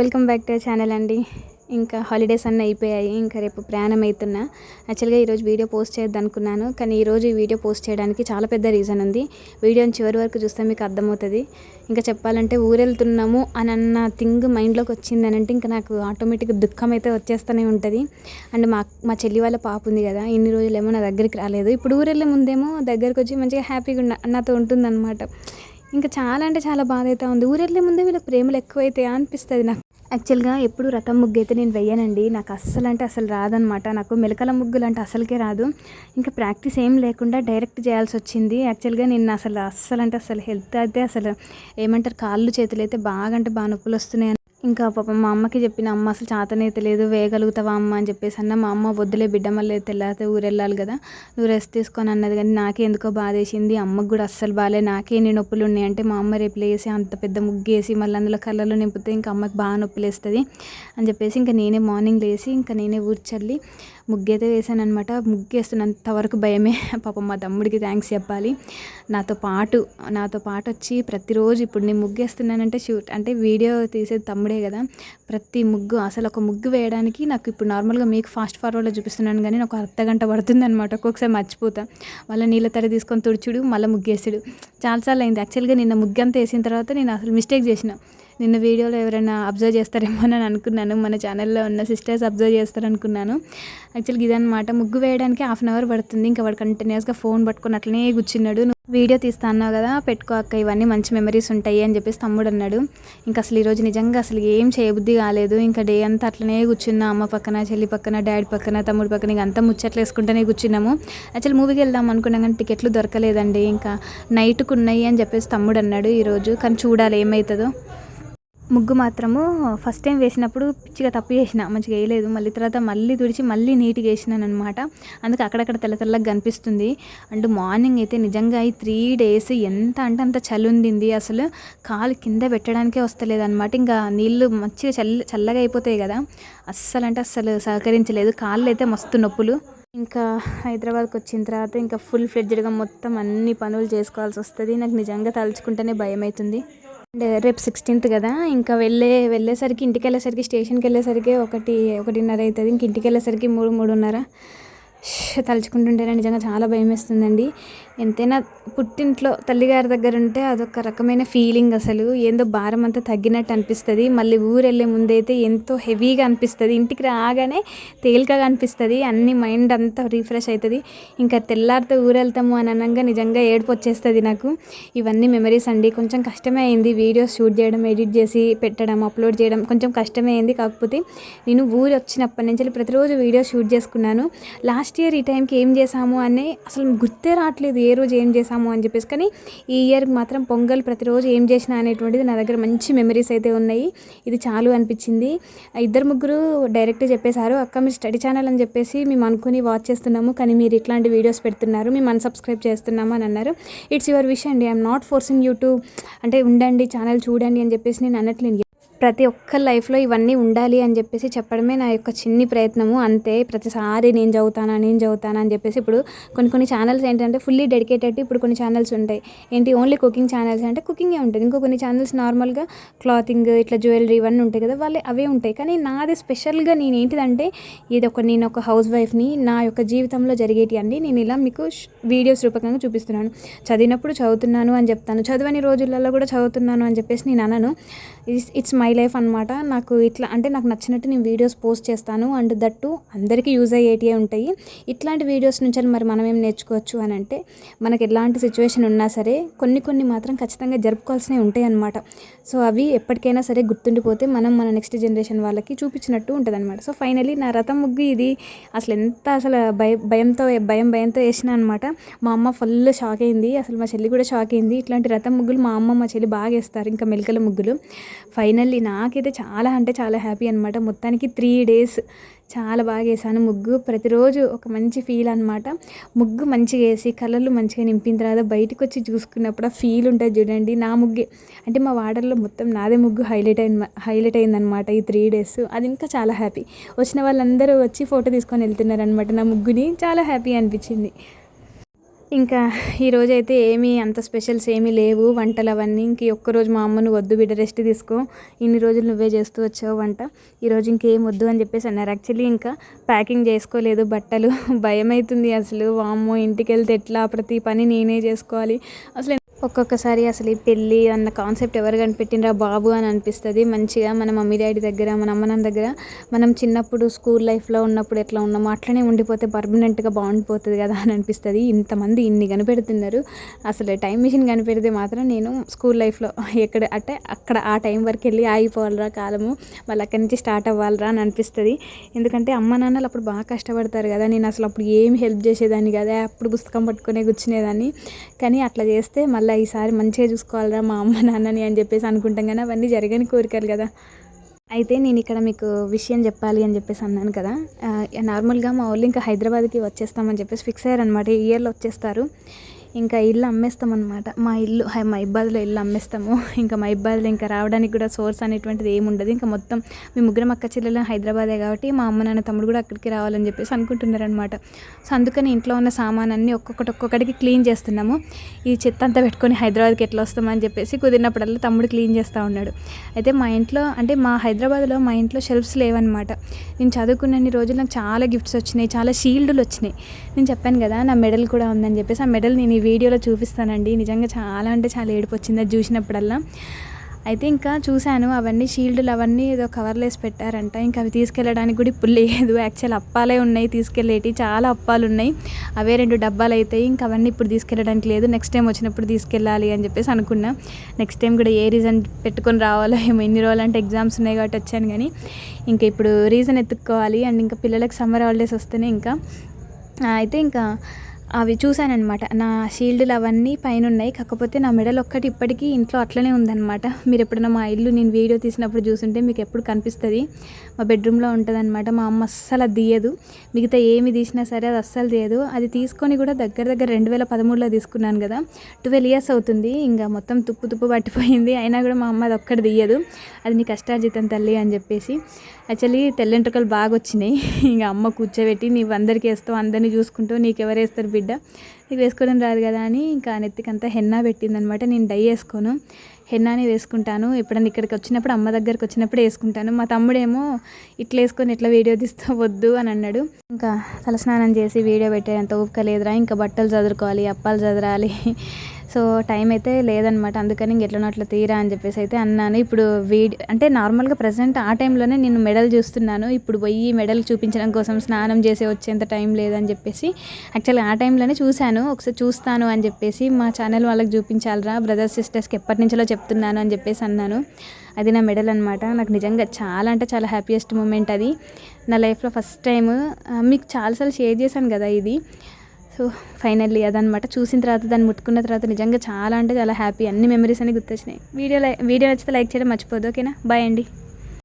Welcome back to channel అండి. ఇంకా holidays అన్నీ అయిపోయాయి. ఇంకా రేపు ప్రయాణం అవుతున్నా. యాక్చువల్గా ఈరోజు వీడియో పోస్ట్ చేయొద్దు అనుకున్నాను కానీ ఈరోజు ఈ వీడియో పోస్ట్ చేయడానికి చాలా పెద్ద రీజన్ ఉంది. వీడియోని చివరి వరకు చూస్తే మీకు అర్థమవుతుంది. ఇంకా చెప్పాలంటే ఊరెళ్తున్నాము అని అన్న థింగ్ మైండ్లోకి వచ్చింది అని అంటే ఇంకా నాకు ఆటోమేటిక్గా దుఃఖం అయితే వచ్చేస్తూనే ఉంటుంది. అండ్ మా మా చెల్లి వాళ్ళ పాప ఉంది కదా ఇన్ని రోజులేమో నా దగ్గరికి రాలేదు. ఇప్పుడు ఊరెళ్ళే ముందేమో దగ్గరికి వచ్చి మంచిగా హ్యాపీగా ఉన్న నాతో ఉంటుందన్నమాట. ఇంకా చాలా అంటే చాలా బాధ అయితే ఉంది. ఊరెళ్ళే ముందే వీళ్ళ ప్రేమలు ఎక్కువైతే అనిపిస్తుంది నాకు. యాక్చువల్గా ఎప్పుడు రథం ముగ్గు అయితే నేను వెయ్యనండి. నాకు అస్సలు అంటే అసలు రాదనమాట. నాకు మెలకల ముగ్గులు అంటే అసలుకే రాదు. ఇంకా ప్రాక్టీస్ ఏం లేకుండా డైరెక్ట్ చేయాల్సి వచ్చింది. యాక్చువల్గా నేను అసలు అస్సలు అంటే అసలు హెల్త్ అయితే అసలు ఏమంటారు కాళ్ళు చేతులు అయితే బాగా అంటే బాగా నొప్పులు వస్తున్నాయి ఇంకా పాపం మా అమ్మకి చెప్పిన అమ్మ అసలు చాతనైతే లేదు వేయగలుగుతావా అమ్మ? అని చెప్పేసి అన్న. మా అమ్మ వద్దులే బిడ్డ మళ్ళీ తెల్లారితే ఊరెళ్ళాలి కదా నువ్వు రెస్ట్ తీసుకొని అన్నది. కానీ నాకే ఎందుకో బాధేసింది. అమ్మకు కూడా అస్సలు బాగాలే నాకే ఎన్ని నొప్పులు ఉన్నాయి అంటే మా అమ్మ రేపు లేసి అంత పెద్ద ముగ్గు వేసి మళ్ళీ అందులో కళ్ళలో నింపితే ఇంకా అమ్మకి బాగా నొప్పులు వేస్తుంది అని చెప్పేసి ఇంకా నేనే మార్నింగ్ లేసి ఇంకా నేనే ఊర్చల్లి ముగ్గైతే వేసాను అనమాట ముగ్గేస్తున్నంత వరకు భయమే. పాపం మా తమ్ముడికి థ్యాంక్స్ చెప్పాలి. నాతో పాటు నాతో పాటు వచ్చి ప్రతిరోజు ఇప్పుడు నేను ముగ్గేస్తున్నానంటే షూట్ అంటే వీడియో తీసేది తమ్ముడే కదా. ప్రతి ముగ్గు అసలు ఒక ముగ్గు వేయడానికి నాకు ఇప్పుడు నార్మల్గా మీకు ఫాస్ట్ ఫార్వర్డ్లో చూపిస్తున్నాను కానీ నాకు అర్ధ గంట పడుతుంది అనమాట ఒక్కొక్కసారి మర్చిపోతా. మళ్ళీ నీళ్ళ తడి తీసుకొని తుడుచుడు మళ్ళీ ముగ్గేసాడు చాలాసార్లు అయింది. యాక్చువల్గా నిన్న ముగ్గు అంతా వేసిన తర్వాత నేను అసలు మిస్టేక్ చేసిన. నిన్న వీడియోలో ఎవరైనా అబ్జర్వ్ చేస్తారేమో అని అనుకున్నాను. మన ఛానల్లో ఉన్న సిస్టర్స్ అబ్జర్వ్ చేస్తారనుకున్నాను. యాక్చువల్గా ఇదనమాట ముగ్గు వేయడానికి హాఫ్ అన్ అవర్ పడుతుంది. ఇంకా వాడు కంటిన్యూస్గా ఫోన్ పట్టుకొని అట్లనే కూర్చున్నాడు. వీడియో తీస్తా అన్నావు కదా పెట్టుకో అక్క ఇవన్నీ మంచి మెమరీస్ ఉంటాయి అని చెప్పేసి తమ్ముడు అన్నాడు. ఇంకా అసలు ఈరోజు నిజంగా అసలు ఏం చేయబుద్ధి కాలేదు. ఇంకా డే అంతా అట్లనే కూర్చున్నా అమ్మ పక్కన చెల్లి పక్కన డాడీ పక్కన తమ్ముడు పక్కన ఇంకా అంతా ముచ్చట్లు వేసుకుంటూనే కూర్చున్నాము. యాక్చువల్ మూవీకి వెళ్దాం అనుకున్నాం కానీ టికెట్లు దొరకలేదండి. ఇంకా నైట్కు ఉన్నాయి అని చెప్పేసి తమ్ముడు అన్నాడు ఈరోజు కానీ చూడాలి ఏమవుతుందో ముగ్గు మాత్రము ఫస్ట్ టైం వేసినప్పుడు పిచ్చిగా తప్పు చేసిన మంచిగా వేయలేదు. మళ్ళీ తర్వాత మళ్ళీ తుడిచి మళ్ళీ నీట్గా వేసినాను అనమాట అందుకే అక్కడక్కడ తెల్ల తెల్లగా కనిపిస్తుంది. అండ్ మార్నింగ్ అయితే నిజంగా ఈ త్రీ డేస్ ఎంత అంటే అంత చలి అసలు కాలు కింద పెట్టడానికే వస్తలేదు అనమాట ఇంకా నీళ్ళు మంచిగా చల్ల చల్లగా అయిపోతాయి కదా. అస్సలు అంటే అస్సలు సహకరించలేదు. కాళ్ళు అయితే మస్తు నొప్పులు. ఇంకా హైదరాబాద్కి వచ్చిన తర్వాత ఇంకా ఫుల్ ఫ్లెడ్జ్డ్గా మొత్తం అన్ని పనులు చేసుకోవాల్సి వస్తుంది. నాకు నిజంగా తలుచుకుంటేనే భయం అవుతుంది అండ్ రేపు సిక్స్టీన్త్ కదా ఇంకా వెళ్ళే వెళ్ళేసరికి ఇంటికి వెళ్ళేసరికి స్టేషన్కి వెళ్ళేసరికి ఒకటి ఒకటిన్నర అవుతుంది ఇంక ఇంటికి వెళ్ళేసరికి మూడు మూడున్నర. తలుచుకుంటుంటేనే నిజంగా చాలా భయం వేస్తుందండి ఎంతైనా పుట్టింట్లో తల్లిగారి దగ్గర ఉంటే అదొక రకమైన ఫీలింగ్ అసలు. ఏందో భారం అంతా తగ్గినట్టు అనిపిస్తుంది. మళ్ళీ ఊరు వెళ్ళే ముందైతే ఎంతో హెవీగా అనిపిస్తుంది. ఇంటికి రాగానే తేలికగా అనిపిస్తుంది. అన్ని మైండ్ అంతా రీఫ్రెష్ అవుతుంది ఇంకా తెల్లారితో ఊరు వెళ్తాము అని అనగా నిజంగా ఏడుపు వచ్చేస్తుంది నాకు. ఇవన్నీ మెమరీస్ అండి. కొంచెం కష్టమే అయింది వీడియోస్ షూట్ చేయడం ఎడిట్ చేసి పెట్టడం అప్లోడ్ చేయడం కొంచెం కష్టమే అయింది. కాకపోతే నేను ఊరు వచ్చినప్పటి నుంచి ప్రతిరోజు వీడియో షూట్ చేసుకున్నాను. లాస్ట్ ఇయర్ ఈ టైంకి ఏం చేసాము అని అసలు గుర్తే రావట్లేదు. ఏ రోజు ఏం చేసాము అని చెప్పేసి కానీ ఈ ఇయర్ మాత్రం పొంగల్ ప్రతిరోజు ఏం చేసినా అనేటువంటిది నా దగ్గర మంచి మెమరీస్ అయితే ఉన్నాయి. ఇది చాలు అనిపించింది. ఇద్దరు ముగ్గురు డైరెక్ట్ చెప్పేశారు అక్క మీరు స్టడీ ఛానల్ అని చెప్పేసి మేము అనుకుని వాచ్ చేస్తున్నాము కానీ మీరు ఇట్లాంటి వీడియోస్ పెడుతున్నారు మేము అన్సబ్స్క్రైబ్ చేస్తున్నాము అని అన్నారు. ఇట్స్ యువర్ విష్ అండి ఐఎమ్ నాట్ ఫోర్సింగ్ యూట్యూబ్ అంటే ఉండండి ఛానల్ చూడండి అని చెప్పేసి నేను అనట్లేదు. ప్రతి ఒక్క లైఫ్లో ఇవన్నీ ఉండాలి అని చెప్పేసి చెప్పడమే నా యొక్క చిన్ని ప్రయత్నము. అంతే ప్రతిసారి నేను చదువుతానా నేను చదువుతానా అని చెప్పేసి ఇప్పుడు కొన్ని కొన్ని ఛానల్స్ ఏంటంటే ఫుల్లీ డెడికేటెడ్ ఇప్పుడు కొన్ని ఛానల్స్ ఉంటాయి. ఏంటి? ఓన్లీ కుకింగ్ ఛానల్స్ అంటే కుకింగే ఉంటుంది. ఇంకో కొన్ని ఛానల్స్ నార్మల్గా క్లాతింగ్ ఇట్లా జ్యువెలరీ ఇవన్నీ ఉంటాయి కదా వాళ్ళు అవే ఉంటాయి. కానీ నాది స్పెషల్గా నేను ఏంటిదంటే ఇది ఒక నేను ఒక హౌస్ వైఫ్ని నా యొక్క జీవితంలో జరిగేటి అండి నేను ఇలా మీకు వీడియోస్ రూపకంగా చూపిస్తున్నాను. చదివినప్పుడు చదువుతున్నాను అని చెప్తాను. చదవని రోజులలో కూడా చదువుతున్నాను అని చెప్పేసి నేను అనను. ఇట్స్ మై లైఫ్ అనమాట నాకు ఇట్లా అంటే నాకు నచ్చినట్టు నేను వీడియోస్ పోస్ట్ చేస్తాను. అండ్ దట్టు అందరికీ యూజ్ అయ్యేటివే ఉంటాయి. ఇట్లాంటి వీడియోస్ నుంచి మరి మనం ఏం నేర్చుకోవచ్చు అని అంటే మనకి ఎలాంటి సిచ్యువేషన్ ఉన్నా సరే కొన్ని కొన్ని మాత్రం ఖచ్చితంగా జరుపుకోవాల్సినవి ఉంటాయి అనమాట సో అవి ఎప్పటికైనా సరే గుర్తుండిపోతే మనం మన నెక్స్ట్ జనరేషన్ వాళ్ళకి చూపించినట్టు ఉంటుంది అనమాట సో ఫైనలీ నా రథం ముగ్గు ఇది అసలు ఎంత అసలు భయ భయంతో భయం భయంతో వేసిన అనమాట మా అమ్మ ఫుల్ షాక్ అయింది. అసలు మా చెల్లి కూడా షాక్ అయింది. ఇట్లాంటి రథం ముగ్గులు మా అమ్మ మా చెల్లి బాగా వేస్తారు. ఇంకా మెలికల ముగ్గులు. ఫైనల్లీ నాకైతే చాలా అంటే చాలా హ్యాపీ అనమాట మొత్తానికి త్రీ డేస్ చాలా బాగా వేసాను ముగ్గు ప్రతిరోజు ఒక మంచి ఫీల్ అనమాట ముగ్గు మంచిగా వేసి కలర్లు మంచిగా నింపిన తర్వాత బయటకు వచ్చి చూసుకున్నప్పుడు ఆ ఫీల్ ఉంటుంది చూడండి. నా ముగ్గే అంటే మా వాటర్లో మొత్తం నాదే ముగ్గు హైలైట్ అయింది హైలైట్ అయిందనమాట ఈ త్రీ డేస్ అది ఇంకా చాలా హ్యాపీ వచ్చిన వాళ్ళందరూ వచ్చి ఫోటో తీసుకొని వెళ్తున్నారనమాట నా ముగ్గుని చాలా హ్యాపీ అనిపించింది. ఇంకా ఈరోజు అయితే ఏమీ అంత స్పెషల్స్ ఏమీ లేవు. వంటలు అవన్నీ ఇంక ఒక్కరోజు మా అమ్మను వద్దు బిడ్డ రెస్ట్ తీసుకో. ఇన్ని రోజులు నువ్వే చేస్తూ వచ్చావు వంట. ఈరోజు ఇంకేం వద్దు అని చెప్పేసి అన్నారు. యాక్చువల్లీ ఇంకా ప్యాకింగ్ చేసుకోలేదు బట్టలు. భయం అవుతుంది అసలు. వామ్మో ఇంటికి వెళ్తే ఎట్లా? ప్రతి పని నేనే చేసుకోవాలి. అసలు ఒక్కొక్కసారి అసలు ఈ పెళ్ళి అన్న కాన్సెప్ట్ ఎవరు కనిపెట్టినరా బాబు అని అనిపిస్తుంది. మంచిగా మన మమ్మీ డాడీ దగ్గర మన అమ్మ నాన్న దగ్గర మనం చిన్నప్పుడు స్కూల్ లైఫ్లో ఉన్నప్పుడు ఎట్లా ఉన్నామో అట్లనే ఉండిపోతే పర్మనెంట్గా బాగుండిపోతుంది కదా అని అనిపిస్తుంది. ఇంతమంది ఇన్ని కనిపెడుతున్నారు. అసలు టైం మిషన్ కనిపెడితే మాత్రం నేను స్కూల్ లైఫ్లో ఎక్కడ అంటే అక్కడ ఆ టైం వరకు వెళ్ళి ఆగిపోవాలరా కాలము. మళ్ళీ అక్కడి నుంచి స్టార్ట్ అవ్వాలరా అని అనిపిస్తుంది. ఎందుకంటే అమ్మ నాన్నలు అప్పుడు బాగా కష్టపడతారు కదా. నేను అసలు అప్పుడు ఏం హెల్ప్ చేసేదాన్ని కదా. అప్పుడు పుస్తకం పట్టుకునే కూర్చునేదాన్ని. కానీ అట్లా చేస్తే మళ్ళీ ఈసారి మంచిగా చూసుకోవాలిరా మా అమ్మ నాన్నని అని చెప్పేసి అనుకుంటాం కానీ అవన్నీ జరగని కోరికలు కదా. అయితే నేను ఇక్కడ మీకు విషయం చెప్పాలి అని చెప్పేసి అన్నాను కదా. నార్మల్గా మా వాళ్ళు ఇంకా హైదరాబాద్కి వచ్చేస్తామని చెప్పేసి ఫిక్స్ అయ్యారనమాట ఈ ఇయర్లో వచ్చేస్తారు. ఇంకా ఇల్లు అమ్మేస్తాం అనమాట మా ఇల్లు హై- మా ఇబ్బాద్లో ఇల్లు అమ్మేస్తాము. ఇంకా మా ఇబ్బాద్లో ఇంకా రావడానికి కూడా సోర్స్ అనేటువంటిది ఏముండదు ఇంకా మొత్తం మీ ముగ్గురం అక్క చెల్లెలు హైదరాబాదే కాబట్టి మా అమ్మ నాన్న తమ్ముడు కూడా అక్కడికి రావాలని చెప్పేసి అనుకుంటున్నారనమాట సో అందుకని ఇంట్లో ఉన్న సామాన్ ఒక్కొక్కటి ఒక్కొక్కటికి క్లీన్ చేస్తున్నాము. ఈ చెత్త అంతా పెట్టుకొని హైదరాబాద్కి ఎట్లా వస్తామని చెప్పేసి కుదిరినప్పుడల్లా తమ్ముడు క్లీన్ చేస్తూ ఉన్నాడు. అయితే మా ఇంట్లో అంటే మా హైదరాబాద్లో మా ఇంట్లో షెల్ఫ్స్ లేవన్నమాట. నేను చదువుకున్నన్ని రోజులు నాకు చాలా గిఫ్ట్స్ వచ్చినాయి చాలా షీల్డ్లు వచ్చినాయి. నేను చెప్పాను కదా నా మెడల్ కూడా ఉందని చెప్పేసి ఆ మెడల్ నేను వీడియోలో చూపిస్తానండి. నిజంగా చాలా అంటే చాలా ఏడుపు వచ్చింది అది చూసినప్పుడల్లా. అయితే ఇంకా చూశాను అవన్నీ షీల్డ్లు అవన్నీ ఏదో కవర్లో వేసి పెట్టారంట. ఇంకా అవి తీసుకెళ్ళడానికి కూడా ఇప్పుడు లేదు. యాక్చువల్ అప్పాలే ఉన్నాయి తీసుకెళ్ళేటి చాలా అప్పాలు ఉన్నాయి. అవే రెండు డబ్బాలు అవుతాయి ఇంకా అవన్నీ ఇప్పుడు తీసుకెళ్ళడానికి లేదు. నెక్స్ట్ టైం వచ్చినప్పుడు తీసుకెళ్ళాలి అని చెప్పేసి అనుకున్నా. నెక్స్ట్ టైం కూడా ఏ రీజన్ పెట్టుకొని రావాలో ఏమో ఎన్ని రోజులు అంటే ఎగ్జామ్స్ ఉన్నాయి కాబట్టి వచ్చాను కానీ ఇంకా ఇప్పుడు రీజన్ ఎత్తుక్కోవాలి. అండ్ ఇంకా పిల్లలకు సమ్మర్ హాలిడేస్ వస్తేనే ఇంకా. అయితే ఇంకా అవి చూశానమాట నా షీల్డ్లు అవన్నీ పైన ఉన్నాయి కాకపోతే నా మెడల్ ఒక్కటి ఇప్పటికీ ఇంట్లో అట్లనే ఉందన్నమాట. మీరు ఎప్పుడైనా మా ఇల్లు నేను వీడియో తీసినప్పుడు చూసుంటే మీకు ఎప్పుడు కనిపిస్తుంది. మా బెడ్రూమ్లో ఉంటుందన్నమాట. మా అమ్మ అస్సలు అది తీయదు. మిగతా ఏమి తీసినా సరే అది అస్సలు తీయదు. అది తీసుకొని కూడా దగ్గర దగ్గర రెండు వేల పదమూడులో తీసుకున్నాను కదా. ట్వెల్వ్ ఇయర్స్ అవుతుంది. ఇంకా మొత్తం తుప్పు తుప్పు పట్టిపోయింది. అయినా కూడా మా అమ్మ అది ఒక్కటి తీయదు. అది నీ కష్టార్జితం తల్లి అని చెప్పేసి. యాక్చువల్లీ తెల్లెంట్రుకలు బాగా వచ్చినాయి. ఇంకా అమ్మ కూర్చోబెట్టి నీవు అందరికి వేస్తావు అందరినీ చూసుకుంటూ నీకు ఎవరు వేస్తారు బిడ్డ. నీకు వేసుకోవడం రాదు కదా అని ఇంకా నెత్తికంతా హెన్నా పెట్టిందనమాట. నేను డై వేసుకోను. హెన్నానే వేసుకుంటాను. ఎప్పుడన్నా ఇక్కడికి వచ్చినప్పుడు అమ్మ దగ్గరికి వచ్చినప్పుడు వేసుకుంటాను. మా తమ్ముడేమో ఇట్లా వేసుకొని ఇట్లా వీడియో తీస్తా వద్దు అని అన్నాడు. ఇంకా తలస్నానం చేసి వీడియో పెట్టేంత ఓపిక లేదురా. ఇంకా బట్టలు చదువుకోవాలి అప్పాలు చదరాలి. సో టైం అయితే లేదనమాట అందుకని ఇంక ఎట్లనో అట్లా తీరా అని చెప్పేసి అయితే అన్నాను. ఇప్పుడు వీడి అంటే నార్మల్గా ప్రజెంట్ ఆ టైంలోనే నేను మెడల్ చూస్తున్నాను. ఇప్పుడు పోయి మెడల్ చూపించడం కోసం స్నానం చేసి వచ్చేంత టైం లేదని చెప్పేసి యాక్చువల్గా ఆ టైంలోనే చూశాను. ఒకసారి చూస్తాను అని చెప్పేసి మా ఛానల్ వాళ్ళకి చూపించాలిరా బ్రదర్స్ సిస్టర్స్కి ఎప్పటి నుంచో చెప్తున్నాను అని చెప్పేసి అన్నాను. అది నా మెడల్ అనమాట నాకు నిజంగా చాలా అంటే చాలా హ్యాపీయెస్ట్ మూమెంట్ అది. నా లైఫ్లో ఫస్ట్ టైం మీకు చాలాసార్లు షేర్ చేశాను కదా ఇది. సో ఫైనల్లీ అదనమాట చూసిన తర్వాత దాన్ని ముట్టుకున్న తర్వాత నిజంగా చాలా అంటే చాలా హ్యాపీ అన్ని మెమరీస్ అన్ని గుర్తొచ్చినాయి. వీడియో వీడియో నచ్చితే లైక్ చేయడం మర్చిపోదు ఓకేనా? బాయ్ అండి.